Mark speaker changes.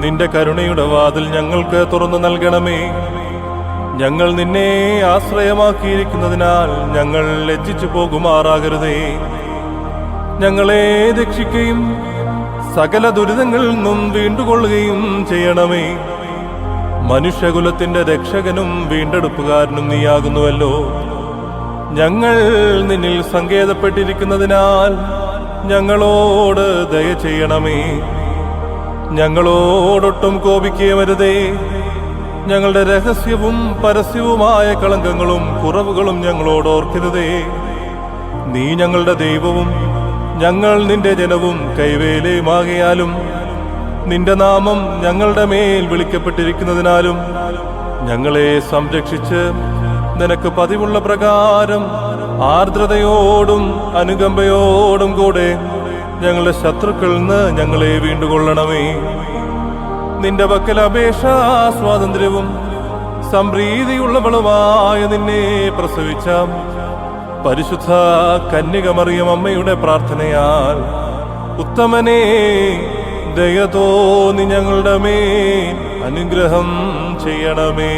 Speaker 1: നിന്റെ കരുണയുടെ വാതിൽ ഞങ്ങൾക്ക് തുറന്നു നൽകണമേ. ഞങ്ങൾ നിന്നെ ആശ്രയമാക്കിയിരിക്കുന്നതിനാൽ ഞങ്ങൾ ലജ്ജിച്ചു പോകുമാറാകരുതേ. ഞങ്ങളെ രക്ഷിക്കുകയും സകല ദുരിതങ്ങളിൽ നിന്നും വീണ്ടുകൊള്ളുകയും ചെയ്യണമേ. മനുഷ്യകുലത്തിന്റെ രക്ഷകനും വീണ്ടെടുപ്പുകാരനും നീയാകുന്നുവല്ലോ. ഞങ്ങൾ നിന്നിൽ സങ്കേതപ്പെട്ടിരിക്കുന്നതിനാൽ ഞങ്ങളോട് ദയ ചെയ്യണമേ. ഞങ്ങളോടൊട്ടും കോപിക്കുകയരുതേ ഞങ്ങളുടെ രഹസ്യവും പരസ്യവുമായ കളങ്കങ്ങളും കുറവുകളും ഞങ്ങളോട് ഓർക്കരുതേ. നീ ഞങ്ങളുടെ ദൈവവും ഞങ്ങൾ നിന്റെ ജനവും കൈവേലയുമാകയാലും നിന്റെ നാമം ഞങ്ങളുടെ മേൽ വിളിക്കപ്പെട്ടിരിക്കുന്നതിനാലും ഞങ്ങളെ സംരക്ഷിച്ച് നിനക്ക് പതിവുള്ള പ്രകാരം ആർദ്രതയോടും അനുകമ്പയോടും കൂടെ ഞങ്ങളുടെ ശത്രുക്കളിൽ നിന്ന് ഞങ്ങളെ വീണ്ടുകൊള്ളണമേ. നിന്റെ പക്കൽ അപേക്ഷ സ്വാതന്ത്ര്യവും സംപ്രീതിയുള്ളവളുമായ നിന്നെ പ്രസവിച്ച പരിശുദ്ധ കന്യകമറിയം അമ്മയുടെ പ്രാർത്ഥനയാൽ ഉത്തമനെ ദയ തോന്നി ഞങ്ങളുടെ മേൽ അനുഗ്രഹം ചെയ്യണമേ.